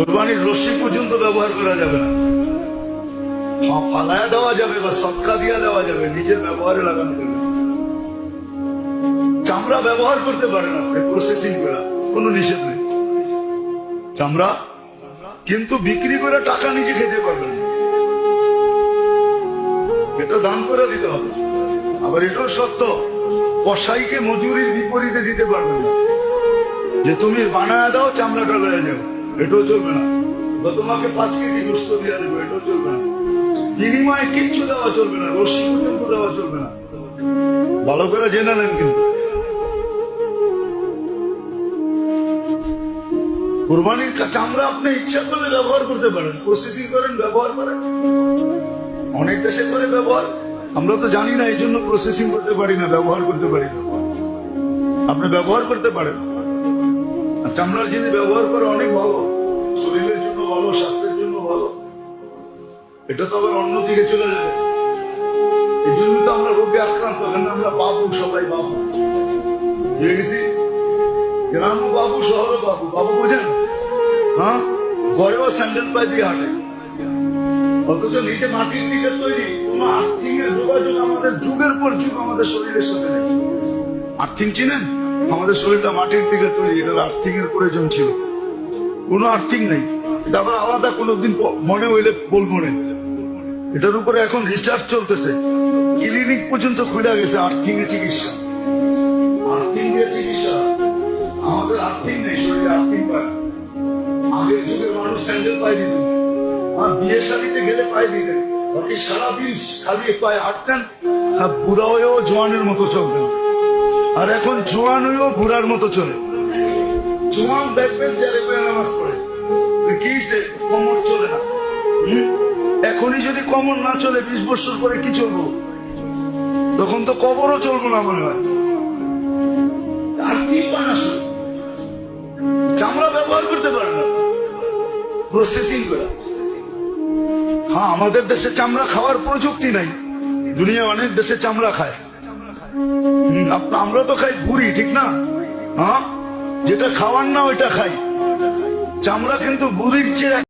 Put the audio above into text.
কোরবানির রশ্মি পর্যন্ত ব্যবহার করা যাবে না। ফালায়া দেওয়া যাবে বা সৎকা দিয়া দেওয়া যাবে, নিজের ব্যবহারে লাগানো যাবে। চামড়া ব্যবহার করতে পারে না প্রসেসিং করা, কোনো নিষেধ নেই। চামড়া, কিন্তু বিক্রি করে টাকা নিজে খেতে পারবে না। এটা দান করে দিতে হবে। আবার এটাও সত্য, কসাইকে মজুরির বিপরীতে দিতে পারবে না। যে তুমি বানায় দাও, চামড়াটা লয়ে যাও। এটাও চলবে না। বা তোমাকে পাঁচ কেজি গোস্ত দেবো, এটাও চলবে না। বিনিময়ে কিচ্ছু দেওয়া চলবে না পর্যন্ত দেওয়া চলবে না। ভালো করে জেনে নেন কিন্তু। কোরবানির চামড়া আপনি ইচ্ছা করলে ব্যবহার করতে পারেন প্রসেসিং করেন, ব্যবহার করেন। অনেক দেশে করে ব্যবহার। আমরা তো জানি না এই জন্য প্রসেসিং করতে পারি না, ব্যবহার করতে পারি না। আপনি ব্যবহার করতে পারেন। চামড়ার জিনিস ব্যবহার করা অনেক ভালো। শরীরের জন্য ভালো, স্বাস্থ্যের জন্য ভালো। এটা তো আবার অন্যদিকে চলে যাবে। এই জন্য তো আমরা রোগে আক্রান্ত কারণ আমরা বাবু, সবাই বাবু। বুঝে গেছি? গ্রাম বাবু, শহর বাবু। বাবু বোঝেন? হ্যাঁ? ঘরেও স্যান্ডেল পায়ে দিয়ে হাঁটে। অথচ নিজে মাটির দিকে তৈরি। কোন আর্থিং এর যোগাযোগ আমাদের যুগের পর যুগ আমাদের শরীরের সাথে আর্থিং চিনেন? আমাদের শরীরটা মাটির দিকে তৈরি, এটার আর্থিং এর প্রয়োজন ছিল। কোনো আর্থিং নেই। এটা আবার আলাদা কোনোদিন প- মনে হইলে বলব না। এটার উপরে এখন রিসার্চ চলতেছে। ক্লিনিক পর্যন্ত খুলে গেছে আর্থিং এর চিকিৎসা। আর্থিং এর চিকিৎসা। আমাদের আর্থিং নেই, শরীরে আর্থিং পায় আগের যুগের মানুষ স্যান্ডেল পাই দিত। আর বিয়ে শাদিতে গেলে পায়ে দিতেন। বাকি সারাদিন খালি পায়ে হাঁটতেন। আর বুড়া হয়েও জোয়ানের মতো চলতেন। আর এখন জোয়ান হয়েও বুড়ার মতো চলে। জোয়ান দেখবেন চেয়ারে পেয়ে নামাজ পড়ে। কি সে কমর চলে না? এখনই যদি কমর না চলে, বিশ বছর পরে কি চলবো? তখন তো কবরও চলবো না মনে হয়। আর কি চামড়া ব্যবহার করতে পারে না। প্রসেসিং করা। হ্যাঁ আমাদের দেশে চামড়া খাওয়ার প্রযুক্তি নাই। দুনিয়া অনেক দেশে চামড়া খায়। আমরা তো খাই ভুড়ি ঠিক না? হ্যাঁ? যেটা খাওয়ার না, ওইটা খাই। চামড়া কিন্তু বুড়ির চেয়ে